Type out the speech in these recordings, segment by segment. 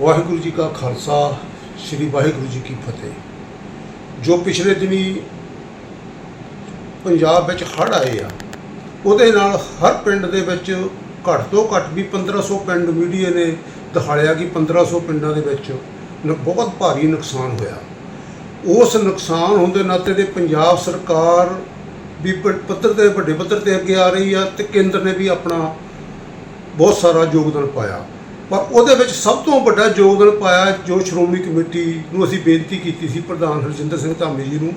ਵਾਹਿਗੁਰੂ ਜੀ ਕਾ ਖਾਲਸਾ, ਸ੍ਰੀ ਵਾਹਿਗੁਰੂ ਜੀ ਕੀ ਫਤਿਹ। ਜੋ ਪਿਛਲੇ ਦਿਨੀ ਪੰਜਾਬ ਵਿੱਚ ਹੜ੍ਹ ਆਏ ਆ, ਉਹਦੇ ਨਾਲ ਹਰ ਪਿੰਡ ਦੇ ਵਿੱਚ ਘੱਟ ਤੋਂ ਘੱਟ ਵੀ 1500 ਪਿੰਡ ਮੀਡੀਆ ਨੇ ਦਿਖਾਲਿਆ ਕਿ 1500 ਪਿੰਡਾਂ ਦੇ ਵਿੱਚ ਬਹੁਤ ਭਾਰੀ ਨੁਕਸਾਨ ਹੋਇਆ। ਉਸ ਨੁਕਸਾਨ ਹੋਣ ਦੇ ਨਾਤੇ ਦੇ ਪੰਜਾਬ ਸਰਕਾਰ ਵੀ ਪ- ਪੱਧਰ ਤੇ ਵੱਡੇ ਪੱਧਰ ਤੇ ਅੱਗੇ ਆ ਰਹੀ ਆ ਤੇ ਕੇਂਦਰ ਨੇ ਵੀ ਆਪਣਾ ਬਹੁਤ ਸਾਰਾ ਯੋਗਦਾਨ ਪਾਇਆ। ਪਰ ਉਹਦੇ ਵਿੱਚ ਸਭ ਤੋਂ ਵੱਡਾ ਯੋਗਦਾਨ ਪਾਇਆ ਜੋ ਸ਼੍ਰੋਮਣੀ ਕਮੇਟੀ ਨੂੰ ਅਸੀਂ ਬੇਨਤੀ ਕੀਤੀ ਸੀ, ਪ੍ਰਧਾਨ ਹਰਜਿੰਦਰ ਸਿੰਘ ਧਾਮੀ ਜੀ ਨੂੰ,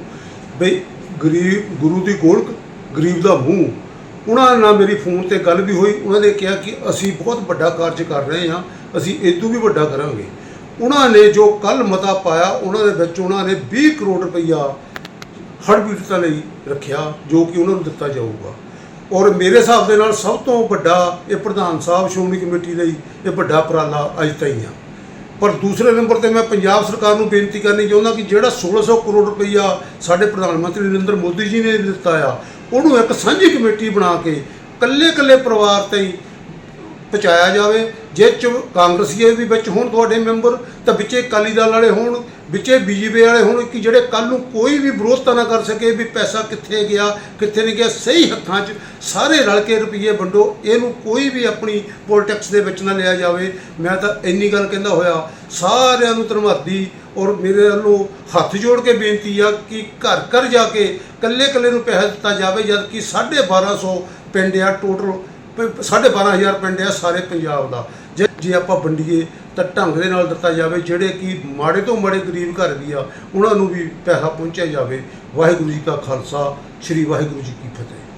ਬਈ ਗਰੀਬ, ਗੁਰੂ ਦੀ ਗੋਲਕ, ਗਰੀਬ ਦਾ ਮੂੰਹ। ਉਹਨਾਂ ਨਾਲ ਮੇਰੀ ਫੋਨ ਤੇ ਗੱਲ ਵੀ ਹੋਈ, ਉਹਨਾਂ ਨੇ ਕਿਹਾ ਕਿ ਅਸੀਂ ਬਹੁਤ ਵੱਡਾ ਕਾਰਜ ਕਰ ਰਹੇ ਹਾਂ, ਅਸੀਂ ਇਦੋਂ ਵੀ ਵੱਡਾ ਕਰਾਂਗੇ। ਉਹਨਾਂ ਨੇ ਜੋ ਕੱਲ ਮਤਾ ਪਾਇਆ, ਉਹਨਾਂ ਦੇ ਵਿੱਚ ਉਹਨਾਂ ਨੇ 20 ਕਰੋੜ ਰੁਪਈਆ ਹੜ੍ਹ ਪੀੜਤਾਂ ਲਈ ਰੱਖਿਆ, ਜੋ ਕਿ ਉਹਨਾਂ ਨੂੰ ਦਿੱਤਾ ਜਾਊਗਾ। ਔਰ ਮੇਰੇ ਹਿਸਾਬ ਦੇ ਨਾਲ ਸਭ ਤੋਂ ਵੱਡਾ ਇਹ ਪ੍ਰਧਾਨ ਸਾਹਿਬ ਸ਼੍ਰੋਮਣੀ ਕਮੇਟੀ ਲਈ ਇਹ ਵੱਡਾ ਉਪਰਾਲਾ ਅੱਜ ਤਾਈਂ ਆ। ਪਰ ਦੂਸਰੇ ਨੰਬਰ ਤੇ ਮੈਂ ਪੰਜਾਬ ਸਰਕਾਰ ਨੂੰ ਬੇਨਤੀ ਕਰਨੀ ਚਾਹੁੰਦਾ ਕਿ ਜਿਹੜਾ 1600 ਕਰੋੜ ਰੁਪਈਆ ਸਾਡੇ ਪ੍ਰਧਾਨ ਮੰਤਰੀ ਨਰਿੰਦਰ ਮੋਦੀ ਜੀ ਨੇ ਦਿੱਤਾ ਆ, ਉਹਨੂੰ ਇੱਕ ਸਾਂਝੀ ਕਮੇਟੀ ਬਣਾ ਕੇ ਕੱਲੇ-ਕੱਲੇ ਪਰਿਵਾਰ ਤੇ ਹੀ ਪਹੁੰਚਾਇਆ ਜਾਵੇ। ਜੇ ਚ ਕਾਂਗਰਸੀਏ ਵੀ ਵਿੱਚ ਹੋਣ, ਤੁਹਾਡੇ ਮੈਂਬਰ, ਤਾਂ ਵਿੱਚੇ ਅਕਾਲੀ ਦਲ ਵਾਲੇ ਹੋਣ ਵਿੱਚੇ ਬੀਜੇਪੀ ਵਾਲੇ ਹੋਣ ਕਿ ਜਿਹੜੇ ਕੱਲ ਨੂੰ ਕੋਈ ਵੀ ਵਿਰੋਧਤਾ ਨਾ ਕਰ ਸਕੇ ਵੀ ਪੈਸਾ ਕਿੱਥੇ ਗਿਆ, ਕਿੱਥੇ ਨਹੀਂ ਗਿਆ, ਸਹੀ ਹੱਥਾਂ 'ਚ ਸਾਰੇ ਰਲ ਕੇ ਰੁਪਈਏ ਵੰਡੋ, ਇਹਨੂੰ ਕੋਈ ਵੀ ਆਪਣੀ ਪੋਲਿਟਿਕਸ ਦੇ ਵਿੱਚ ਨਾ ਲਿਆ ਜਾਵੇ। ਮੈਂ ਤਾਂ ਇੰਨੀ ਗੱਲ ਕਹਿੰਦਾ ਹੋਇਆ, ਸਾਰਿਆਂ ਨੂੰ ਧੰਨਵਾਦੀ ਔਰ ਮੇਰੇ ਵੱਲੋਂ ਹੱਥ ਜੋੜ ਕੇ ਬੇਨਤੀ ਆ ਕਿ ਘਰ ਘਰ ਜਾ ਕੇ ਕੱਲੇ ਕੱਲੇ ਨੂੰ ਪੈਸਾ ਦਿੱਤਾ ਜਾਵੇ, ਜਦ ਕਿ 1250 ਪਿੰਡ ਆ ਟੋਟਲ ਸਾਢੇ ਬਾਰਾਂ ਹਜ਼ਾਰ ਪਿੰਡ ਆ ਸਾਰੇ ਪੰਜਾਬ ਦਾ। ਜੇ ਜੇ ਆਪਾਂ ਵੰਡੀਏ ਤਾਂ ਢੰਗ ਦੇ ਨਾਲ ਦਿੱਤਾ ਜਾਵੇ, ਜਿਹੜੇ ਕਿ ਮਾੜੇ ਤੋਂ ਮਾੜੇ ਗਰੀਬ ਘਰ ਵੀ ਆ, ਉਹਨਾਂ ਨੂੰ ਵੀ ਪੈਸਾ ਪਹੁੰਚਿਆ ਜਾਵੇ। ਵਾਹਿਗੁਰੂ ਜੀ ਕਾ ਖਾਲਸਾ, ਸ੍ਰੀ ਵਾਹਿਗੁਰੂ ਜੀ ਕੀ ਫਤਿਹ।